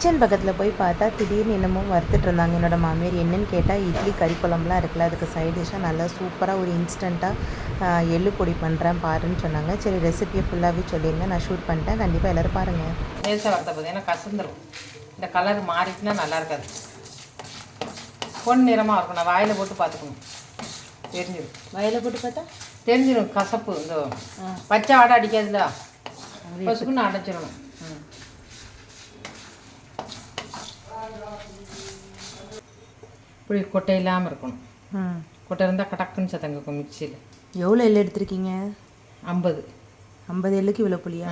Kitchen பக்கத்தில் போய் பார்த்தா திடீர்னு என்னமோ வறுத்துட்டு இருந்தாங்க. என்னோட மாமியார் என்னன்னு கேட்டால் இட்லி கறி குழம்புலாம் இருக்குல்ல அதுக்கு சைட் டிஷ்ஷாக நல்லா சூப்பராக ஒரு இன்ஸ்டண்ட்டாக எள்ளு பொடி பண்ணுறேன் பாருன்னு சொன்னாங்க. சரி ரெசிபியை ஃபுல்லாகவே சொல்லியிருந்தேன் நான் ஷூட் பண்ணிட்டேன். கண்டிப்பாக எல்லோரும் பாருங்கள் லேசாக வறுத்த போது ஏன்னா கசந்துரும். இந்த கலர் மாறிட்டுனா நல்லா இருக்காது. பொன் நிறமாக இருக்கும். நான் வாயில் போட்டு பார்த்துக்கணும். தெரிஞ்சிடும் வயலை போட்டு பார்த்தா? தெரிஞ்சிடும் கசப்பு. இந்த பச்சை வாடை அடிக்காதுல்ல? பசுக்குன்னு அடைச்சிடணும். இப்படி கொட்டை இல்லாமல் இருக்கணும். கொட்டை இருந்தால் கடக்குன்னு சத்தம் கேட்கும் மிக்சியில் எவ்வளோ எள்ளு எடுத்திருக்கீங்க? ஐம்பது. ஐம்பது எள்ளுக்கு இவ்வளோ புளியா?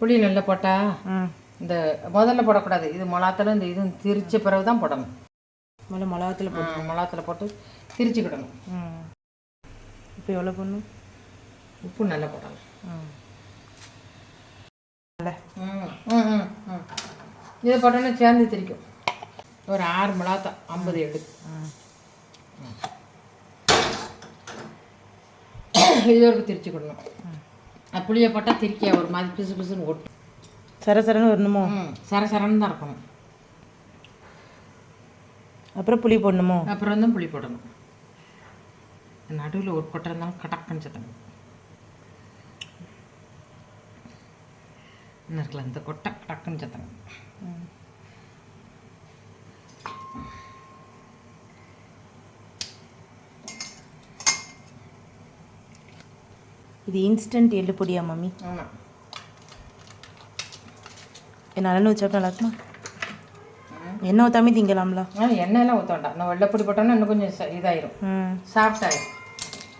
புளி நல்லா போட்டா ம் இந்த முதல்ல போடக்கூடாது. இது மிளகாத்தல இந்த இதுவும் திரிச்ச பிறகு தான் போடணும். முதல்ல மிளகாத்தில் போட்டு. மிளகாத்தில் போட்டு திரிச்சுக்கிடணும். ம் இப்போ எவ்வளோ பண்ணும் உப்பு நல்லா போடணும். இதை போட்டோன்னே சேர்ந்து திரிக்கும். ஒரு ஆறு மிளகாத்தா ஐம்பது எடுத்து இது வரைக்கும் திரிச்சுக்கிடணும் அது புளியை போட்டால் திரிக்க ஒரு மாதிரி பிசு பிசுன்னு ஒட்டும் சர சரன்னு வரணுமோ? ம் சர சரன்னு தான் இருக்கணும். அப்புறம் புளி போடணுமோ? அப்புறம் தான் புளி போடணும். நடுவில் ஒரு கொட்டை இருந்தாலும் கடக்குன்னு சத்தம் என்ன இருக்குல்ல இந்த கொட்டை கடக்குன்னு சத்தம் இது இன்ஸ்டன்ட் எள்ளு பொடியா மம்மி? ஆமாம் நல்லெண்ணெய் வச்சா நல்லா இருக்குமா எண்ணெய் ஊற்றாமே திங்கலாம்ல? ஆ எண்ணெயெல்லாம் ஊற்ற வேண்டாம். நான் வெள்ளைப்பொடி போட்டோன்னா இன்னும் கொஞ்சம் இதாயிரும். சாஃப்ட் ஆயிரும்.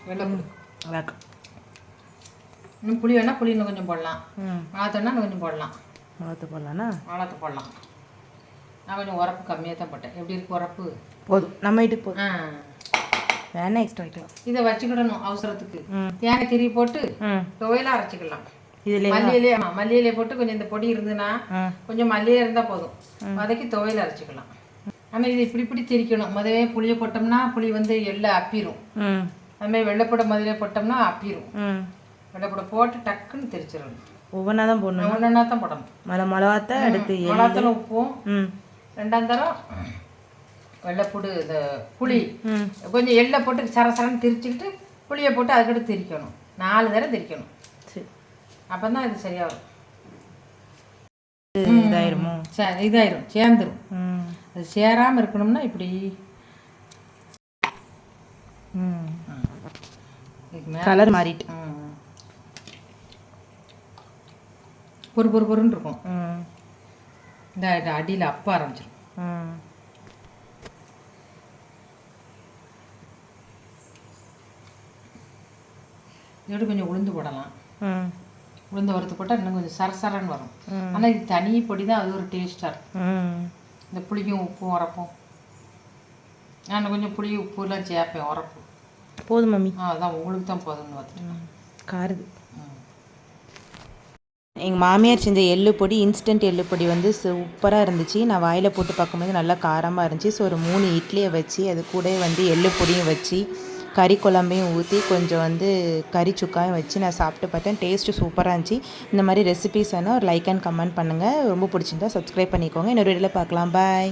வெள்ளைப்பொடி நல்லா இருக்கும் இன்னும் புளி வேணால் புளி இன்னும் கொஞ்சம் போடலாம். ம். மிளகாத்தோன்னா இன்னும் கொஞ்சம் போடலாம். மிளகாத்து போடலாண்ணா மிளகாத்து போடலாம். நான் கொஞ்சம் உரப்பு கம்மியாக தான் போட்டேன். எப்படி இருக்கு உரப்பு? போதும். நம்ம வீட்டுக்கு போதும். ஆ. வேணா எக்ஸ்ட்ரா வைக்கலாம். இதை வச்சுக்கிடணும் அவசரத்துக்கு. தேங்காய் திரி போட்டு ம். துவையலாக அரைச்சிக்கலாம். இதில் மல்லியிலே மல்லியிலே போட்டு கொஞ்சம் இந்த பொடி இருந்ததுன்னா கொஞ்சம் மல்லியே இருந்தால் போதும். வதக்கி துவையல் அரைச்சிக்கலாம். ஆனால் இது இப்படி இப்படி திரிக்கணும். முதவே புளியை போட்டோம்னா புளி வந்து எள்ளை அப்பிரும். ம். அதுமாதிரி வெள்ளைப்பூடை முதலே போட்டோம்னா அப்பிரும். வெள்ளைப்பூடை போட்டு டக்குன்னு திரிச்சிடணும். ஒவ்வொன்றா தான் போடணும்? ஒன்றா தான் போடணும். மலை மிளகாத்த அடுத்து எள்ளு மிளகாத்தூள் உப்பும் ரெண்டாம் தரம் வெள்ளைப்பூடு இந்த புளி கொஞ்சம் எள்ளை போட்டு சர சரன்னு திரிச்சுக்கிட்டு புளியை போட்டு அதுக்கிட்ட திரிக்கணும். நாலு தடவை திரிக்கணும். சரி. அப்போ தான் இது சரியாக வரும் இதாயிருமோ? சே- இதாயிரும். சேர்ந்துரும். ம். அது சேராமல் இருக்கணும்னா இப்படி. கலர் மாறிட்டு. பொறு பொறு பொறுன்னு இருக்கும். இந்த அடியில் அப்ப ஆரம்பிச்சிடும் இதோட கொஞ்சம் உளுந்து போடலாம். ம் உளுந்து வறுத்து போட்டால் இன்னும் கொஞ்சம் சரசரன்னு வரும். ஆனால் இது தனி பொடி தான் அது ஒரு டேஸ்ட்டாக இருக்கும். ம் இந்த புளிக்கும் உப்பும் உரப்பும். நான் கொஞ்சம் புளி உப்புலாம் சேர்ப்பேன் உரப்பு. போதும் மம்மி. ஆ அதான் உங்களுக்கு தான் போதும்னு பார்த்துட்டு. காருது. எங்கள் மாமியார் செஞ்ச எள்ளு பொடி இன்ஸ்டன்ட் எள்ளு பொடி வந்து சூப்பராக இருந்துச்சு. நான் வாயில் போட்டு பார்க்கும்போது நல்லா காரமாக இருந்துச்சு. ஸோ ஒரு மூணு இட்லியை வச்சு அது கூட வந்து எள்ளு பொடியும் வச்சு கறி குழம்பையும் ஊற்றி கொஞ்சம் வந்து கறி சுக்காயும் வச்சு நான் சாப்பிட்டு பார்த்தேன். டேஸ்ட்டு சூப்பராக இருந்துச்சு. இந்த மாதிரி ரெசிபிஸ் வேணால் ஒரு லைக் அண்ட் கமெண்ட் பண்ணுங்கள் ரொம்ப பிடிச்சிருந்தா சப்ஸ்கிரைப் பண்ணிக்கோங்க. இன்னொரு வீடியோவில் பார்க்கலாம். பாய்